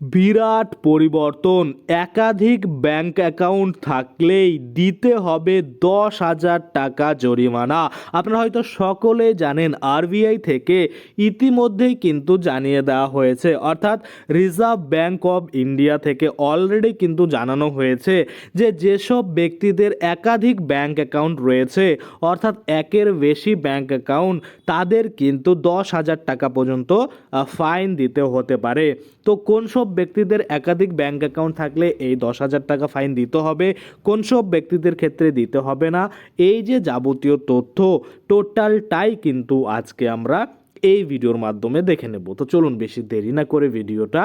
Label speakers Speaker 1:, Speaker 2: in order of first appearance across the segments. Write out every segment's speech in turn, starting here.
Speaker 1: বিরাট পরিবর্তন। একাধিক bank account থাকলেই দিতে হবে দশ হাজার টাকা জরিমানা। আপনারা হয়তো সকলে জানেন, আরবিআই থেকে ইতিমধ্যেই কিন্তু জানিয়ে দেওয়া হয়েছে। অর্থাৎ রিজার্ভ ব্যাংক অফ ইন্ডিয়া থেকে অলরেডি কিন্তু জানানো হয়েছে যে যেসব ব্যক্তিদের একাধিক ব্যাংক অ্যাকাউন্ট রয়েছে, অর্থাৎ একের বেশি ব্যাংক অ্যাকাউন্ট, তাদের কিন্তু দশ হাজার টাকা পর্যন্ত ফাইন দিতে হতে পারে। তো কোন সব ব্যক্তিদের একাধিক ব্যাংক অ্যাকাউন্ট থাকলে এই দশ হাজার টাকা ফাইন দিতে হবে। কোন সব ব্যক্তিদের ক্ষেত্রে দিতে হবে না? এই যে যাবতীয় তথ্য টোটালটাই কিন্তু আজকে আমরা এই ভিডিওর মাধ্যমে দেখে নেব। তো চলুন বেশি দেরি না করে ভিডিওটা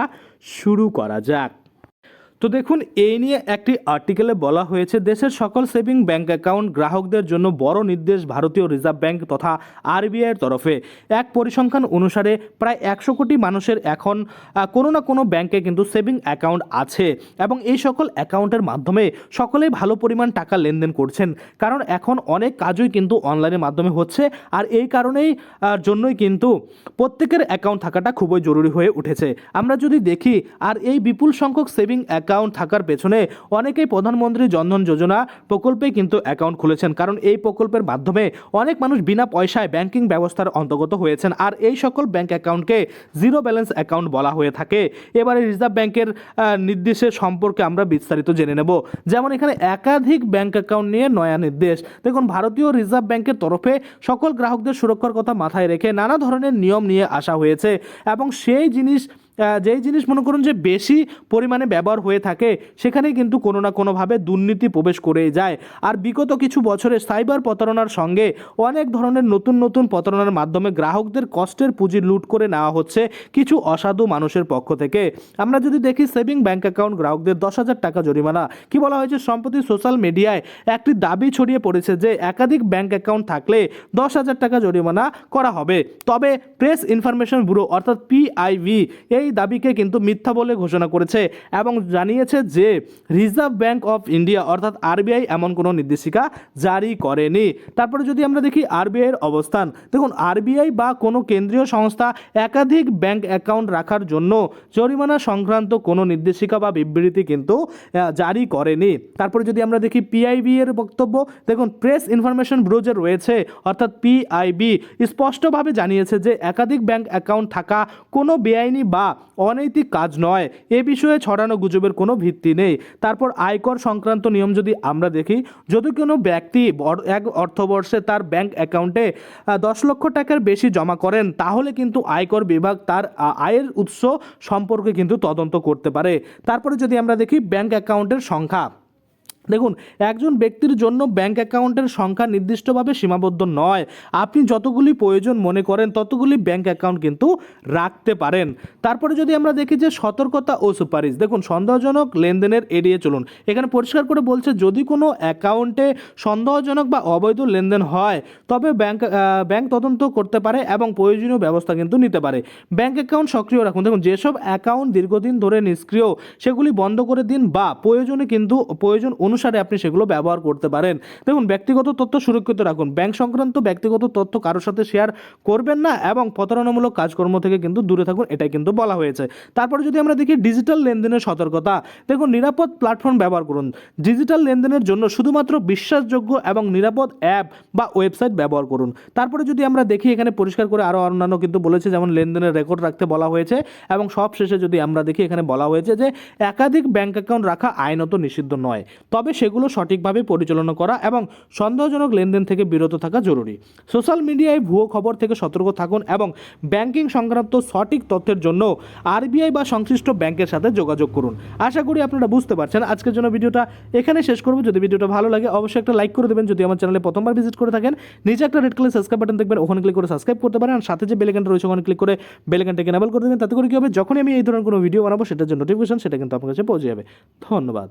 Speaker 1: শুরু করা যাক। তো দেখুন, এই নিয়ে একটি আর্টিকেলে বলা হয়েছে, দেশের সকল সেভিং ব্যাংক অ্যাকাউন্ট গ্রাহকদের জন্য বড় নির্দেশ ভারতীয় রিজার্ভ ব্যাংক তথা আরবিআইয়ের তরফে। এক পরিসংখ্যান অনুসারে প্রায় একশো কোটি মানুষের এখন কোনো না কোনো ব্যাংকে কিন্তু সেভিং অ্যাকাউন্ট আছে এবং এই সকল অ্যাকাউন্টের মাধ্যমে সকলেই ভালো পরিমাণ টাকা লেনদেন করছেন। কারণ এখন অনেক কাজই কিন্তু অনলাইনের মাধ্যমে হচ্ছে আর এই কারণেই জন্যই কিন্তু প্রত্যেকের অ্যাকাউন্ট থাকাটা খুবই জরুরি হয়ে উঠেছে। আমরা যদি দেখি, আর এই বিপুল সংখ্যক সেভিং অ্যাকাউন্ট থাকার পেছনে অনেকেই প্রধানমন্ত্রী জনধন যোজনা প্রকল্পে কিন্তু অ্যাকাউন্ট খুলেছেন। কারণ এই প্রকল্পের মাধ্যমে অনেক মানুষ বিনা পয়সায় ব্যাংকিং ব্যবস্থার অন্তর্গত হয়েছেন। আর এই সকল ব্যাংক অ্যাকাউন্টকে জিরো ব্যালেন্স অ্যাকাউন্ট বলা হয়ে থাকে। এবারে রিজার্ভ ব্যাংকের নির্দেশের সম্পর্কে আমরা বিস্তারিত জেনে নেব। যেমন এখানে একাধিক ব্যাংক অ্যাকাউন্ট নিয়ে নয়া নির্দেশ। দেখুন, ভারতীয় রিজার্ভ ব্যাংকের তরফে সকল গ্রাহকদের সুরক্ষার কথা মাথায় রেখে নানা ধরনের নিয়ম নিয়ে আসা হয়েছে। এবং সেই জিনিস যেই জিনিস মনে করুন যে বেশি পরিমাণে ব্যবহার হয়ে থাকে সেখানে কিন্তু কোনো না কোনোভাবে দুর্নীতি প্রবেশ করেই যায়। আর বিগত কিছু বছরে সাইবার প্রতারণার সঙ্গে অনেক ধরনের নতুন নতুন প্রতারণার মাধ্যমে গ্রাহকদের কষ্টের পুঁজি লুট করে নেওয়া হচ্ছে কিছু অসাধু মানুষের পক্ষ থেকে। আমরা যদি দেখি সেভিং ব্যাংক অ্যাকাউন্ট গ্রাহকদের দশ হাজার টাকা জরিমানা, কি বলা হয়েছে সম্প্রতি সোশ্যাল মিডিয়ায় একটি দাবি ছড়িয়ে পড়েছে যে একাধিক ব্যাংক অ্যাকাউন্ট থাকলে দশ হাজার টাকা জরিমানা করা হবে। তবে প্রেস ইনফরমেশন ব্যুরো অর্থাৎ পিআইভি এই দাবিকে কিন্তু মিথ্যা বলে ঘোষণা করেছে এবং জানিয়েছে যে রিজার্ভ ব্যাংক অফ ইন্ডিয়া অর্থাৎ আরবিআই এমন কোনো নির্দেশিকা জারি করেনি। তারপরে যদি আমরা দেখি আরবিআই এর অবস্থান, দেখুন আরবিআই বা কোনো কেন্দ্রীয় সংস্থা একাধিক ব্যাংক অ্যাকাউন্ট রাখার জন্য জরিমানা সংক্রান্ত কোনো নির্দেশিকা বা বিবৃতি কিন্তু জারি করেনি। তারপরে যদি আমরা দেখি পিআইবি এর বক্তব্য, দেখুন প্রেস ইনফরমেশন ব্যুরো যে রয়েছে, অর্থাৎ পিআইবি স্পষ্টভাবে জানিয়েছে যে একাধিক ব্যাংক অ্যাকাউন্ট থাকা কোনো বেআইনি বা অনৈতিক কাজ নয়। এ বিষয়ে ছড়ানো গুজবের কোনো ভিত্তি নেই। তারপর আয়কর সংক্রান্ত নিয়ম যদি আমরা দেখি, যদি কোনো ব্যক্তি এক অর্থবর্ষে তার ব্যাংক অ্যাকাউন্টে দশ লক্ষ টাকার বেশি জমা করেন, তাহলে কিন্তু আয়কর বিভাগ তার আয়ের উৎস সম্পর্কে কিন্তু তদন্ত করতে পারে। তারপরে যদি আমরা দেখি, ব্যাংক অ্যাকাউন্টের সংখ্যা। দেখুন, একজন ব্যক্তির জন্য ব্যাংক অ্যাকাউন্টের সংখ্যা নির্দিষ্টভাবে সীমাবদ্ধ নয়। আপনি যতগুলি প্রয়োজন মনে করেন, ততগুলি ব্যাংক অ্যাকাউন্ট কিন্তু রাখতে পারেন। তারপরে যদি আমরা দেখি যে সতর্কতা ও সুপারিশ, দেখুন, সন্দেহজনক লেনদেনের এড়িয়ে চলুন। এখানে পরিষ্কার করে বলছে, যদি কোনো অ্যাকাউন্টে সন্দেহজনক বা অবৈধ লেনদেন হয়, তবে ব্যাংক ব্যাংক তদন্ত করতে পারে এবং প্রয়োজনীয় ব্যবস্থা কিন্তু নিতে পারে। ব্যাংক অ্যাকাউন্ট সক্রিয় রাখুন। দেখুন, যেসব অ্যাকাউন্ট দীর্ঘদিন ধরে নিষ্ক্রিয়, সেগুলি বন্ধ করে দিন বা প্রয়োজনে কিন্তু, প্রয়োজন অনুসারে আপনি সেগুলো ব্যবহার করতে পারেন। দেখুন, ব্যক্তিগত তথ্য সুরক্ষিত রাখুন। ব্যাংক সংক্রান্ত ব্যক্তিগত তথ্য কারোর সাথে শেয়ার করবেন না এবং প্রতারণামূলক কাজকর্ম থেকে কিন্তু দূরে থাকুন, এটাই কিন্তু বলা হয়েছে। তারপরে যদি আমরা দেখি ডিজিটাল লেনদেনের সতর্কতা, দেখুন, নিরাপদ প্ল্যাটফর্ম ব্যবহার করুন। ডিজিটাল লেনদেনের জন্য শুধুমাত্র বিশ্বাসযোগ্য এবং নিরাপদ অ্যাপ বা ওয়েবসাইট ব্যবহার করুন। তারপরে যদি আমরা দেখি, এখানে পরিষ্কার করে আরও অন্যান্য কিন্তু বলেছে, যেমন লেনদেনের রেকর্ড রাখতে বলা হয়েছে এবং সব শেষে যদি আমরা দেখি, এখানে বলা হয়েছে যে, একাধিক ব্যাংক অ্যাকাউন্ট রাখা আইনত নিষিদ্ধ নয়। তবে সেগুলো সঠিকভাবে পরিচালনা করা এবং সন্দেহজনক লেনদেন থেকে বিরত থাকা জরুরি। সোশ্যাল মিডিয়ায় ভুয়ো খবর থেকে সতর্ক থাকুন এবং ব্যাংকিং সংক্রান্ত সঠিক তথ্যের জন্য আরবিআই বা সংশ্লিষ্ট ব্যাংকের সাথে যোগাযোগ করুন। আশা করি আপনারা বুঝতে পারছেন। আজকের জন্য ভিডিওটা এখানে শেষ করব। যদি ভিডিওটা ভালো লাগে, অবশ্যই একটা লাইক করে দেবেন। যদি আমার চ্যানেলে প্রথমবার ভিজিট করে থাকেন, নিচে একটা রেড কালার সাবস্ক্রাইব বাটন দেখবেন, ওখানে ক্লিক করে সাবস্ক্রাইব করতে পারেন। আর সাথে যে বেলেকানটা রয়েছে, ওখানে ক্লিক করে বেলেকানটাকে এনেবল করে দেবেন। তাতে করে কী হবে? যখনই আমি এই ধরনের কোনো ভিডিও বানাবো, সেটার জন্য নোটিফিকেশন সেটা কিন্তু আপনার কাছে পৌঁছে যাবে। ধন্যবাদ।